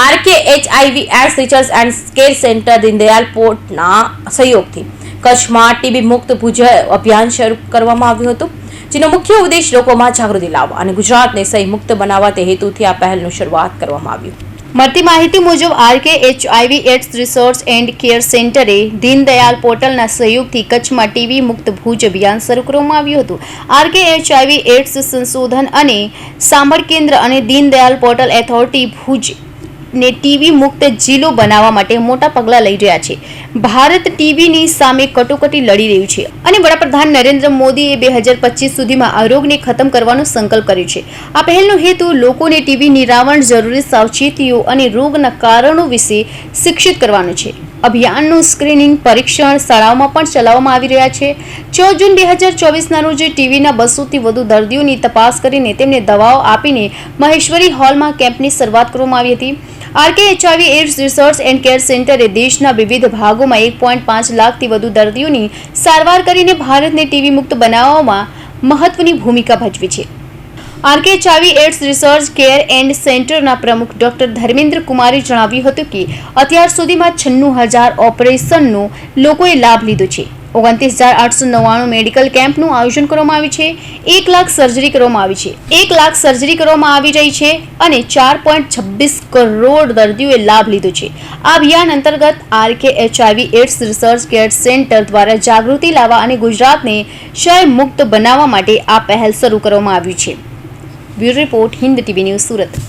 RK HIV AIDS research and care centre Deendayal પોર્ટના સહયોગથી. કચ્છમાં TB મુક્ત ભુજ અભિયાન શરૂ કરવામાં આવ્યું હતું, જેનો મુખ્ય ઉદ્દેશ લોકોમાં જાગૃતિ લાવવા અને ગુજરાતને સહી મુક્ત બનાવવા તે હેતુથી આ પહેલનું શરૂઆત કરવામાં આવ્યું. મળતી માહિતી મુજબ RK HIV AIDS resource and care સેન્ટરે Deendayal પોર્ટલના સહયોગથી કચ્છમાં ટીવી મુક્ત ભુજ અભિયાન શરૂ કરવામાં આવ્યું હતું. આરકે એચઆઈવી એડ્સ સંશોધન અને સાંભળ કેન્દ્ર અને દીનદયાલ પોર્ટલ એથોરિટી ભુજ ને ટીવી મુક્ત જિલ્લો બનાવવા માટે મોટા પગલાં લઈ રહ્યા છે. ભારત ટીવીની સામે કટોકટી લડી રહ્યું છે અને વડાપ્રધાન નરેન્દ્ર મોદીએ બે હજાર પચીસ સુધીમાં આ રોગને ખતમ કરવાનો સંકલ્પ કર્યો છે. આ પહેલનો હેતુ લોકોને ટીવી નિરાવરણ જરૂરી સાવચેતીઓ અને રોગના કારણો વિશે શિક્ષિત કરવાનો છે. અભિયાનનું સ્ક્રીનિંગ પરીક્ષણ શાળાઓમાં પણ ચલાવવામાં આવી રહ્યા છે. છ જૂન બે હજાર ચોવીસના રોજ ટીવીના બસોથી વધુ દર્દીઓની તપાસ કરીને તેમને દવાઓ આપીને મહેશ્વરી હોલમાં કેમ્પની શરૂઆત કરવામાં આવી હતી. RK HIV AIDS research and care સેન્ટરે દેશના વિવિધ ભાગોમાં એક પોઈન્ટ પાંચ લાખથી વધુ દર્દીઓની સારવાર કરીને ભારતને ટીવી મુક્ત બનાવવામાં મહત્વની ભૂમિકા ભજવી છે. આરકે ચાવી એડ્સ રિસર્ચ કેર એન્ડ સેન્ટરના પ્રમુખ ડોક્ટર ધર્મેન્દ્ર કુમારે જણાવ્યું હતું કે અત્યાર સુધીમાં છન્નું હજાર ઓપરેશનનો લોકોએ લાભ લીધો છે. ઓગણત્રીસ હજાર આઠસો નવ્વાણું મેડિકલ કેમ્પનું આયોજન કરવામાં આવ્યું છે. એક લાખ સર્જરી કરવામાં આવી છે. એક લાખ સર્જરી કરવામાં આવી રહી છે અને ચાર પોઈન્ટ છવ્વીસ કરોડ દર્દીઓએ લાભ લીધો છે. આ અભિયાન અંતર્ગત RK, HIV AIDS research care centre દ્વારા જાગૃતિ લાવવા અને ગુજરાતને ક્ષય મુક્ત બનાવવા માટે આ પહેલ શરૂ કરવામાં આવ્યું છે. Bureau report, Hind TV news Surat.